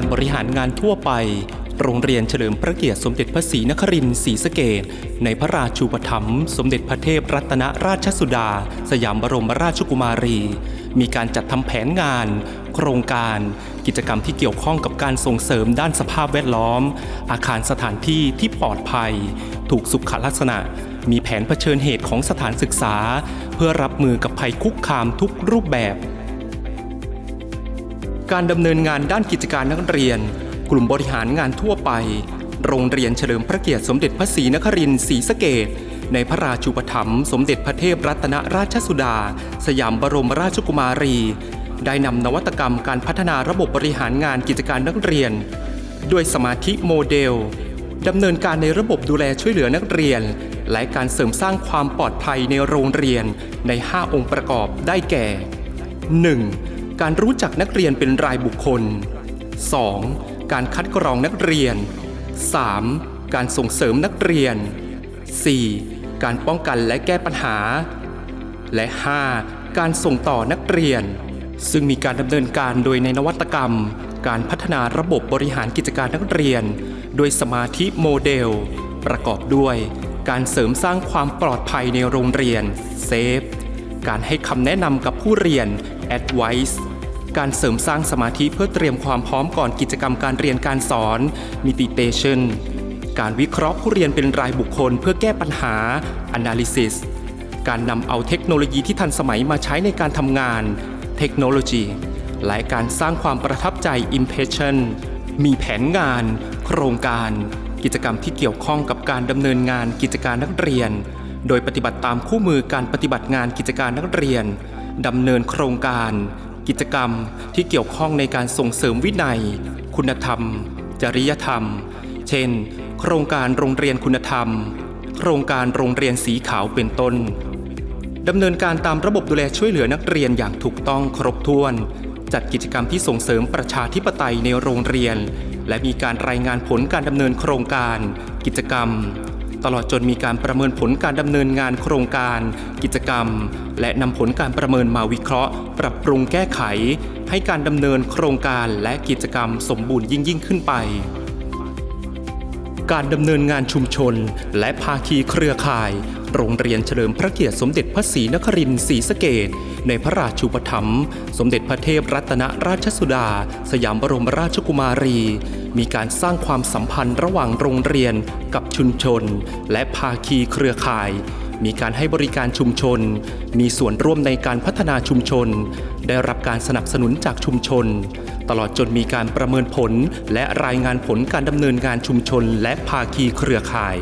การบริหารงานทั่วไป โรงเรียนเฉลิมพระเกียรติสมเด็จพระศรีนครินทร์ศรีสะเกษในพระราชูปถัมภ์สมเด็จพระเทพรัตนราชสุดา สยามบรมราชกุมารี มีการจัดทำแผนงาน โครงการ กิจกรรมที่เกี่ยวข้องกับการส่งเสริมด้านสภาพแวดล้อม อาคารสถานที่ที่ปลอดภัย ถูกสุขลักษณะมีแผนเผชิญเหตุของสถานศึกษา เพื่อรับมือกับภัยคุกคามทุกรูปแบบ การดำเนินงานด้านกิจการนักเรียน กลุ่มบริหารงานทั่วไป โรงเรียนเฉลิมพระเกียรติสมเด็จพระศรีนครินทร์ศรีสะเกษในพระราชูปถัมภ์สมเด็จพระเทพรัตนราชสุดา สยามบรมราชกุมารี ได้นำนวัตกรรมการพัฒนาระบบบริหารงานกิจการนักเรียน ด้วยสมาธิโมเดลดำเนินการในระบบดูแลช่วยเหลือนักเรียน และการเสริมสร้างความปลอดภัยในโรงเรียนใน 5 องค์ประกอบได้แก่ 1. การรู้จักนักเรียนเป็นรายบุคคล 2. การคัดกรองนักเรียน 3. การส่งเสริมนักเรียน 4. การป้องกันและแก้ปัญหา และ 5. การส่งต่อนักเรียน ซึ่งมีการดำเนินการโดยในนวัตกรรม การพัฒนาระบบบริหารกิจการนักเรียน โดยสมาธิโมเดล ประกอบด้วย การเสริมสร้างความปลอดภัยในโรงเรียนเซฟการให้คำแนะนำกับผู้เรียน Advice การเสริมสร้างสมาธิเพื่อเตรียมความพร้อมก่อนกิจกรรมการเรียนการสอน Meditation การวิเคราะห์ผู้เรียนเป็นรายบุคคลเพื่อแก้ปัญหา Analysis การนำเอาเทคโนโลยีที่ทันสมัยมาใช้ในการทำงาน เทคโนโลยี และการสร้างความประทับใจ Impression มีแผนงาน โครงการ กิจกรรมที่เกี่ยวข้องกับการดำเนินงานกิจการนักเรียน โดยปฏิบัติตามคู่มือการปฏิบัติงานกิจการนักเรียนดำเนินโครงการ กิจกรรมที่เกี่ยวข้องในการส่งเสริมวินัย คุณธรรม จริยธรรม เช่น โครงการโรงเรียนคุณธรรม โครงการโรงเรียนสีขาวเป็นต้นดำเนินการตามระบบดูแลช่วยเหลือนักเรียนอย่างถูกต้องครบถ้วน จัดกิจกรรมที่ส่งเสริมประชาธิปไตยในโรงเรียน และมีการรายงานผลการดำเนินโครงการ กิจกรรม ตลอดจนมีการประเมินผลการดำเนินงานโครงการ กิจกรรม และนำผลการประเมินมาวิเคราะห์ ปรับปรุงแก้ไข ให้การดำเนินโครงการและกิจกรรมสมบูรณ์ยิ่งยิ่งขึ้นไป การดำเนินงานชุมชน และภาคีเครือข่าย โรงเรียนเฉลิมพระเกียรติสมเด็จพระศรีนครินทร์ศรีสะเกษในพระราชูปถัมภ์สมเด็จพระเทพรัตนราชสุดา สยามบรมราชกุมารี มีการสร้างความสัมพันธ์ระหว่างโรงเรียนกับชุมชน และภาคีเครือข่าย มีการให้บริการชุมชน มีส่วนร่วมในการพัฒนาชุมชน ได้รับการสนับสนุนจากชุมชน ตลอดจนมีการประเมินผล และรายงานผลการดำเนินงานชุมชน และภาคีเครือข่าย